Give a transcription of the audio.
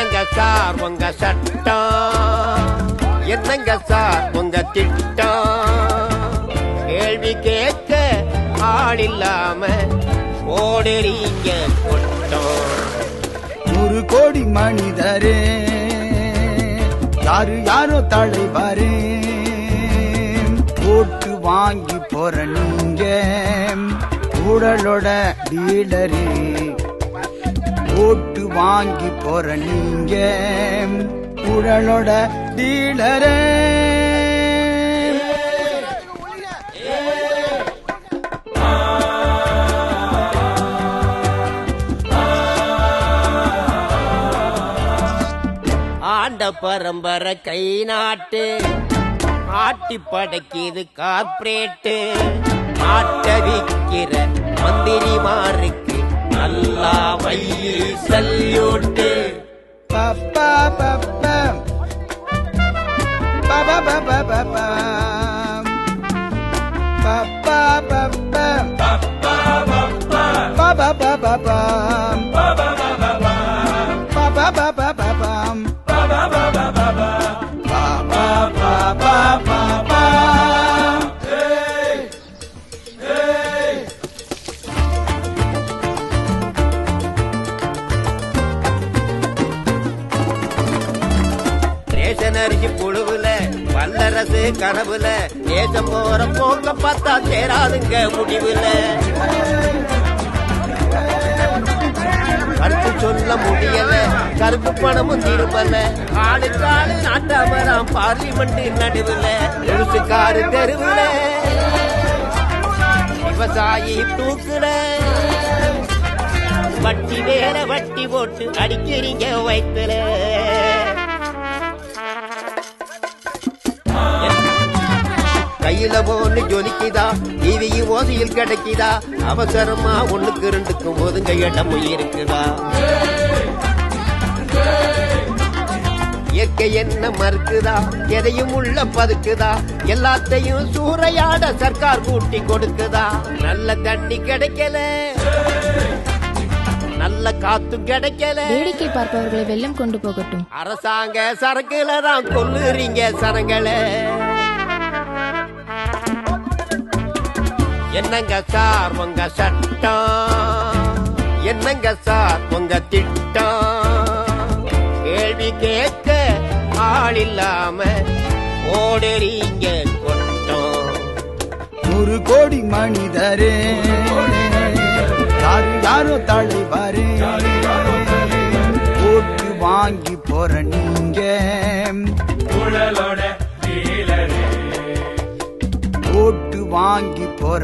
என்னங்க சார் உங்க சட்டம்? என்னங்க சார் உங்க திட்டம்? கேள்வி கேட்க ஆள் இல்லாம ஓடுறீங்க கொட்டம். ஒரு கோடி மனிதரே யாரு யாரோ தலைவரே? ஓட்டு வாங்கி போற நீங்க உடலோட டீலரே. ஓட்டு வாங்கி போற நீங்க உடலோட டீலரே. ஆண்ட பரம்பரை கை நாட்டு ஆட்டி படைக்கிது கார்பரேட்டு ஆட்ட விக்கிற மந்திரிமாருக்கு நல்லா வையி சல்யூட்டு பப்பா பப்பா பபா பபா பபா பப்பா பப்பா பப்பா பப்பா பபா அரிசி புழுவுல வல்லரசு கனவுல தேசம் போற போக்க பார்த்தா சேராதுங்க முடிவுல. கருத்து சொல்ல முடியல கருப்பு பணமும் திரும்பல. ஆளுக்கு ஆளு நாட்டாமராம் பார்லிமெண்ட் நடுவுல. எழுத்துக்காரு தெருவுல. விவசாயி தூக்குல. வட்டி வேற வட்டி போட்டு அடிக்கிறீங்க வயிற்றுல ஓசையில் கிடைக்குதா? அவசரமா ஒண்ணுக்கு ரெண்டுக்கும் ஒதுங்க இடமும் இருக்குதா? இயற்கை என்ன மறுக்குதா? எதையும் உள்ள பதுக்குதா? எல்லாத்தையும் சூறையாட சர்க்கார் கூட்டி கொடுக்குதா? நல்ல தண்ணி கிடைக்கல. நல்ல காத்தும் கிடைக்கல. வேடிக்கை பார்ப்பவர்களை வெள்ளம் கொண்டு போகட்டும். அரசாங்க சரக்குல தான் கொல்லுறீங்க சனங்களை என்னங்க சார் உங்க சட்டம்? என்னங்க சார் உங்க திட்டம்? கேள்வி கேட்க ஆள் இல்லாம ஓடுறீங்க கொட்டம். ஒரு கோடி மனிதரே யாரு யாரோ தலைவரே ஓட்டு வாங்கி போற நீங்க. ஓட்டு வாங்கி போற